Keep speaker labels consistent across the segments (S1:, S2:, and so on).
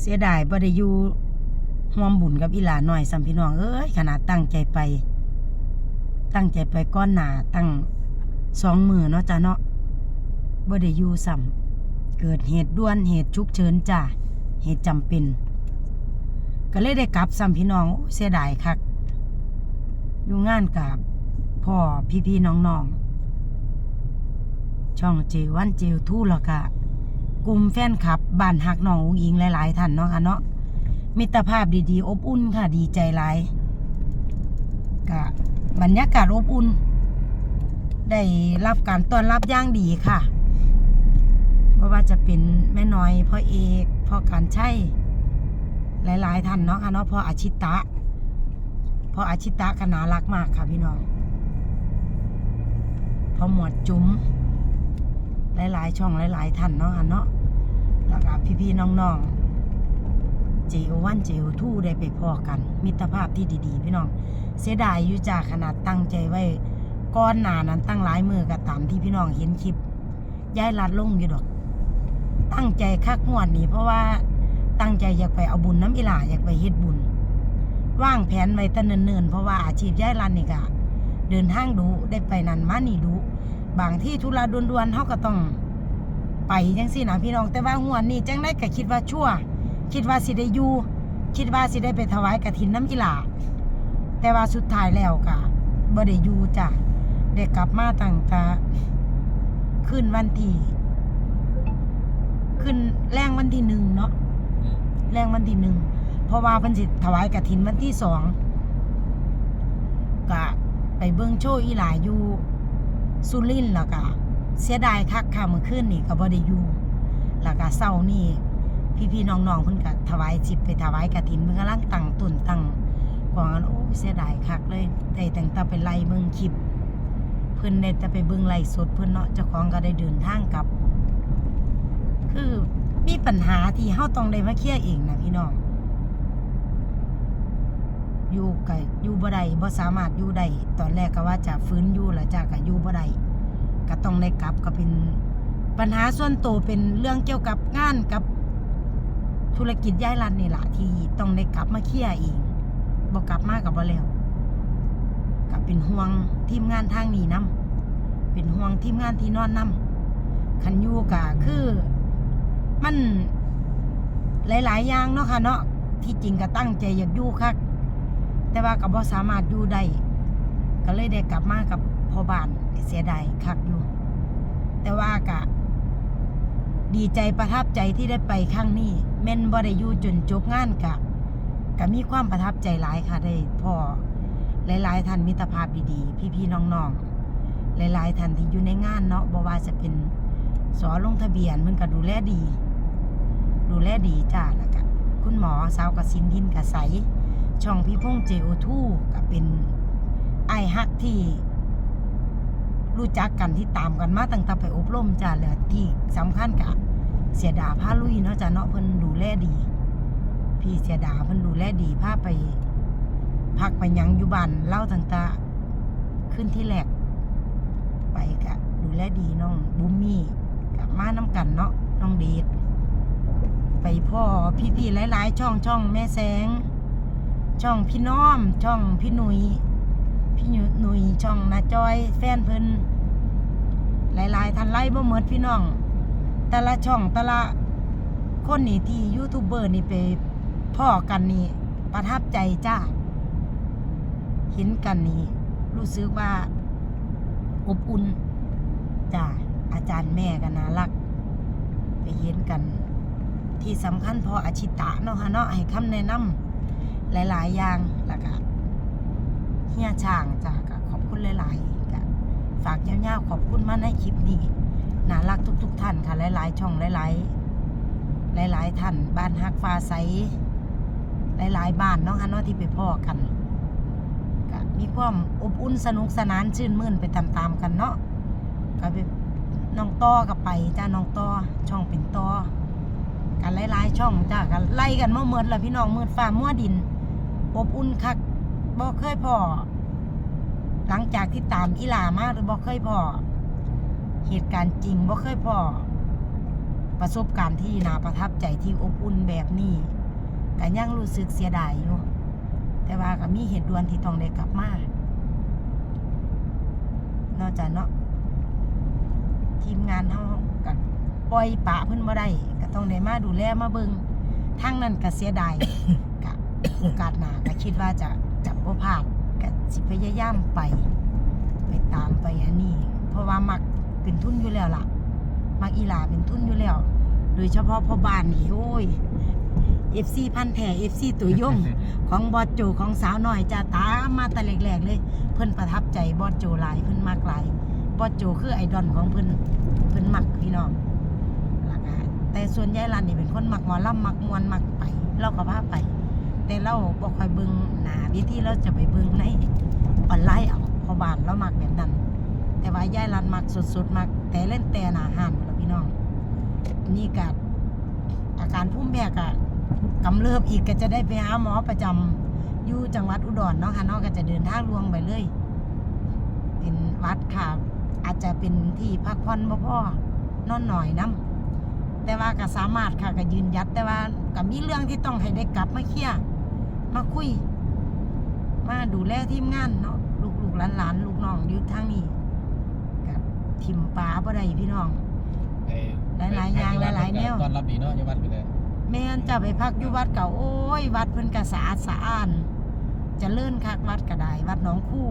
S1: เสียดายบ่ได้อยู่ร่วมบุญกับอีหลาหน่อยสัมพี่น้องเอ้ยขนาดตั้งใจไป ตั้งใจไปก้อนหนาตั้งสองมือเนาะจ้ะเนาะบ่ได้อยู่ซ้ำเกิดเหตุด่วนเหตุฉุกเฉินจ้ะเหตุจำเป็น ก็เลยได้กลับซ้ำพี่น้องเสียดายคักอยู่งานกับพ่อพี่ๆน้องๆช่องเจวันเจวทู่ล้วก็ กลุ่มแฟนคลับบ้านหักน้องอุ๋งอิงหลายๆท่านเนาะค่ะเนาะมิตรภาพดีๆ อบอุ่นค่ะดีใจหลายก็บรรยากาศอบอุ่น ได้รับการต้อนรับย่างดีค่ะเพราะว่าจะเป็นแม่น้อยพ่อเอกพ่อการใช่หลายๆท่านเนาะค่ะเนาะพ่ออาชิตะพ่ออาชิตะก็น่ารักมากค่ะพี่น้องพ่อหมวดจุ๋มหลายๆ ช่องหลาย ๆท่านเนาะค่ะเนาะ แล้วก็พี่ๆน้องๆ JO1 JO2 ได้ไปพอกัน มิตรภาพที่ดีๆ พี่น้อง เสียดายอยู่จากขนาดตั้งใจไว้ก้อนหนานั้นตั้งหลายมือกับตามที่พี่น้องเห็นคลิปย้ายลัดลงอยู่ดอก ตั้งใจคักงวดนี้ เพราะว่าตั้งใจอยากไปเอาบุญน้ำอิหลาอยากไปเฮ็ดบุญว่างแผนไว้ตั้งเนิ่นๆเพราะว่าอาชีพย้ายลันนี่ก็เดินทางดูได้ไปนั่นมานี่ดู บางที่ธุระด่วนๆเขาก็ต้อง ไปจังซี่นะพี่น้องแต่ว่างวดนี้จังได้ก็คิดว่าชั่ว คิดว่าสิได้อยู่คิดว่าสิได้ไปถวายกฐินน้ำกีฬาแต่ว่าสุดท้ายแล้วก็บ่ได้อยู่จ้ะได้กกลับมาตั้งแต่ขึ้นวันที่ขึ้นแรงวันที่หนึ่งเนาะแรงวันที่หนึ่งเพราะว่าเพิ่นสิถวายกฐินวันที่สองก็ไปเบิ่งโชว์อีหลาอยู่สุรินทร์แล้วก็ เสียดายคักค่ะเมื่อคืนนี่ก็บ่ได้อยู่แล้วก็เศร้านี่พี่ๆน้องๆเพิ่นก็ถวายจิบไปถวายกฐินเพิ่นกำลังตั้งต้นตั้งกองกันโอ้เสียดายคักเลยได้ตั้งแต่ไปไล่เบิ่งคลิปเพิ่นได้แต่ไปเบิ่งไล่สดเพิ่นเนาะเจ้าของก็ได้เดินทางกลับ คือมีปัญหาที่เฮาต้องได้มาเคลียร์เองนะพี่น้องอยู่ไกอยู่บ่ได้บ่สามารถอยู่ได้ตอนแรกก็ว่าจะฟื้นอยู่แล้วจ้าก็อยู่บ่ได้ ก็ต้องได้กลับก็เป็นปัญหาส่วนตัวเป็นเรื่องเกี่ยวกับงานกับธุรกิจย้ายรันนี่แหละที่ต้องได้กลับมาเคลียร์เองบ่กลับมากกับบ่แล้วก็เป็นห่วงทีมงานทางนี้นํเป็นห่วงทีมงานที่นอนนํคันยู่ก็คือมันหลาย ๆ อย่างเนาะค่ะเนาะที่จริงก็ตั้งใจอยากอยู่คักแต่ว่าก็บ่สามารถอยู่ได้ก็เลยได้กลับมากับ พ่อบ้านเสียดายคักอยู่ แต่ว่าก็ดีใจประทับใจที่ได้ไปครั้งนี้แม่นบ่ได้อยู่จนจบงานกะก็มีความประทับใจหลายค่ะได้พ่อหลายๆท่านมิตรภาพดีๆ พี่ๆน้องๆ หลายๆท่านที่อยู่ในงานเนาะบ่ว่าจะเป็นสอลงทะเบียนมันก็ดูแลดี ดูแลดีจ้าแล้วก็คุณหมอสาวกสินทินกใสช่องพี่พงษ์เจโอทูก็เป็นไอฮักที่ รู้จักกันที่ตามกันมาตั้งแต่ไปอบรมจ้าแล้วที่สำคัญกับเสียดาผ้าลุยเนาะจ้าเนาะเพิ่นดูแลดี พี่เสียดาเพิ่นดูแลดีพาไปพักไปยังอยู่บ้านเล่าตั้งแต่ขึ้นที่แรกไปกะดูแลดีน้องบุมมี่กับมาน้ำกันเนาะน้องเดชไปพ่อพี่ๆหลาย ๆ ช่องช่องแม่แสง ช่องพี่น้อมช่องพี่นุย พี่หนุ่ยช่องนาจอยแฟนเพิ่นหลายๆท่านไล่บ่หมดพี่น้อง แต่ละช่องแต่ละคนนี่ที่ยูทูบเบอร์นี่ไปพ่อกันนี่ประทับใจจ้าเห็นกันนี่รู้สึกว่าอบอุ่นจ้าอาจารย์แม่ก็น่ารัก ไปเห็นกัน ที่สำคัญพออาชิตะเนาะค่ะเนาะให้คำแนะนำหลาย ๆ อย่างแล้วก็ เฮียช่างจ้ะก็ขอบคุณหลายๆก็ฝากยาวๆขอบคุณมาในคลิปนี้น่ารักทุก ๆ ท่านค่ะหลายๆ ช่องหลายๆ หลาย ๆ ท่านบ้านฮักฟ้าใสหลายๆ บ้านเนาะค่ะเนาะที่ไปพ่อกันก็มีความอบอุ่นสนุกสนานชื่นมื่นไปตามๆกันเนาะก็ไปน้องต่อกับไปจ้าน้องต่อช่องเป็นต่อกันหลายๆช่องจ้ากันไล่กันเมาเมิดแล้วพี่น้องเมิดฟ้ามั่วดิน อบอุ่นคัก บ่เคยพอหลังจากที่ตามอีหลามาหรือบ่เคยพอเหตุการณ์จริงบ่เคยพอประสบการณ์ที่น่าประทับใจที่อบอุ่นแบบนี้ก็ยังรู้สึกเสียดายอยู่แต่ว่าก็มีเหตุด่วนที่ต้องได้กลับมานอกจากเนาะทีมงานเฮาก็ปล่อยปะเพิ่นบ่ได้ก็ต้องได้มาดูแลมาเบิงทางนั้นก็เสียดายก็โอกาสหน้าก็คิดว่าจะ จับบ่พลาดก็สิพยายามไป ไปตามไปอันนี้ เพราะว่ามักเป็นทุนอยู่แล้วล่ะ มักอีหลาเป็นทุนอยู่แล้ว โดยเฉพาะพ่อบ้านนี่โอ้ย FC พันแผ่ FC ตัวยง ของบอสโจของสาวหน่อยจะตามมาแต่แรกๆเลย เพิ่นประทับใจบอสโจหลายเพิ่นมากหลายบอสโจคือไอดอลของเพิ่นเพิ่นมักพี่น้องแล้วก็แต่ส่วนใหญ่ร้านนี่เป็นคนมักหมอลำมักมวนมักไป เราก็พาไป แต่เราบ่ค่อยเบิงหนาวิธีเราจะไปเบิ่งในออนไลน์เอาพอบานเรามักแบบนั้น แต่ว่ายายรันมักสุดๆมักแต่เล่นแต่หนาห้านแล้วพี่น้อง นี่ก็อาการพุ่มแพ้ก็กำเริบอีกก็จะได้ไปหาหมอประจำอยู่จังหวัดอุดรเนาะค่ะนาะก็จะเดินทางลวงไปเลย เป็นวัดค่ะ อาจจะเป็นที่พักผ่อนบ่พอนอนหน่อยน้ำแต่ว่าก็สามารถค่ะก็ยืนยัดแต่ว่าก็มีเรื่องที่ต้องให้ได้กลับมาเคลียร์ มาคุย มาดูแลทีมงานเนาะลูกๆหลานๆลูกน้องอยู่ทางนี้กับทิมปลาบ่ได้พี่น้อง หลายๆอย่างหลายๆแนว
S2: ตอนรับดีเนาะอยาวัดไปเลย
S1: แม่นจะไปพักอยู่วัดเก่าโอ้ย วัดเพิ่นก็สะอาดสะอ้านเจะเลื่อนคักวัดก็ได้วัดหนองคู่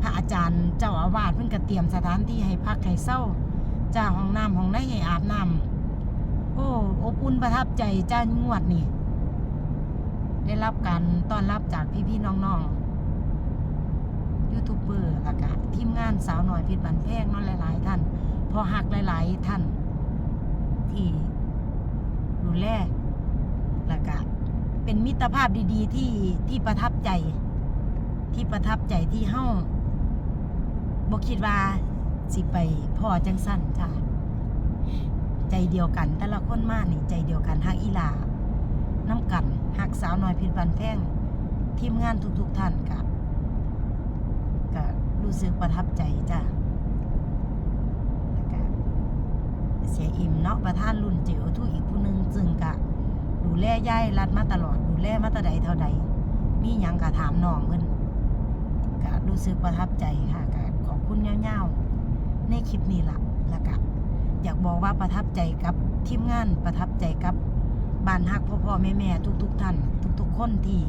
S1: พระอาจารย์เจ้าอาวาสเพิ่นก็เตรียมสถานที่ให้พักให้เศร้าจ้าห้องน้ำห้องในให้อาบน้ำโอ้อบอุ่นประทับใจจ้างวดนี่ ได้รับการต้อนรับจากพี่ๆน้องๆยูทูบเบอร์ล้วก็ทีมงานสาวหน่อยพชรบันแพงเนาะหลาย ๆ ท่าน พอหักหลาย ๆ ท่าน ที่ดูแลล้วก็เป็นมิตรภาพดีๆ ที่ที่ประทับใจ ที่ประทับใจที่เฮ้าบ่คิดว่าสิไปพ่อจังสั้นจ้าใจเดียวกัน แต่ละคนมากนี่ใจเดียวกันฮักอีลาน้ำกัน หักสาวน้อยพิษบันแพงทีมงานทุกๆท่านก็ก็รู้สึกประทับใจจ้าแล้วก็เสียอิ่มเนาะประธานรุ่นเจียวทุกอีกผู้นึงซึ่งก็ดูแลย่ายรัดมาตลอด ดูแลมาต่ใดเท่าใดมีหยังก็ถามน้องเพิ่นก็รู้สึกประทับใจค่ะก็ขอบคุณเงาวๆในคลิปนี้ละล้วก็อยากบอกว่าประทับใจกับทีมงานประทับใจกับ บ้านฮักพ่อพ่อแม่แม่ทุกทุกท่าน ทุกทุกคนที่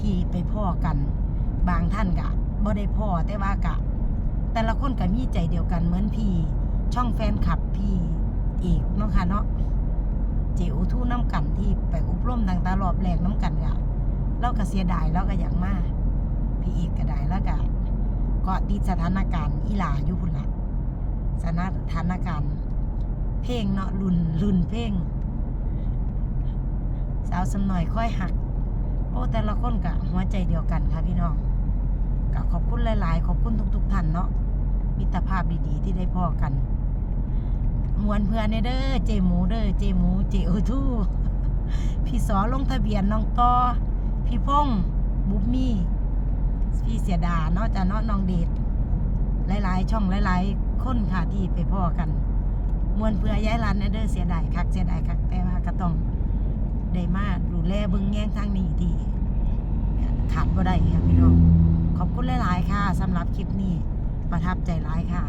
S1: ที่ไปพ่อกัน บางท่านกะบ่ได้พ่อแต่ว่ากะ แต่ละคนก็มีใจเดียวกันเหมือนพี่ ช่องแฟนคลับพี่อีกเนาะค่ะเนาะเจียวทู่น้ำกันที่ไปอบรมต่างตารอบแรกน้ำกันกะเราก็เสียดายเราก็อยากมาพี่อีกก็ได้แล้วก็เกาะติดสถานการณ์อีหลาอยู่พุ่นละสถานการณ์ เพลงเนาะรุนรุนเพลง สาวสำหน่อยค่อยหักโอ้แต่ละคนกะหัวใจเดียวกันค่ะพี่น้องกะขอบคุณหลาย ๆ ขอบคุณทุกๆท่านเนาะมิตรภาพดีๆ ที่ได้พ่อกัน มวนเพื่อนเด้อเจหมูเด้อเจหมูเจโอทูพี่สอลงทะเบียนน้องต่อพี่พงษ์บุ๊มมี่พี่เสียดาเนาะจะเนาะน้องเดชหลาย ๆ ช่องหลาย ๆ คนค่ะที่ไปพ่อกัน มวนเพื่อย้ายร้านเด้อเสียดายคักเสียดายคักแต่ว่าก็ต้อง ได้มาดูแลเบึงแง่งทางนี้ที่ขาดบ่ได้ค่ะพี่น้อง ขอบคุณหลายๆค่ะสำหรับคลิปนี้ ประทับใจหลายค่ะ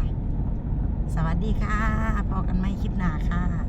S1: สวัสดีค่ะพอกันไหมคลิปหน้าค่ะ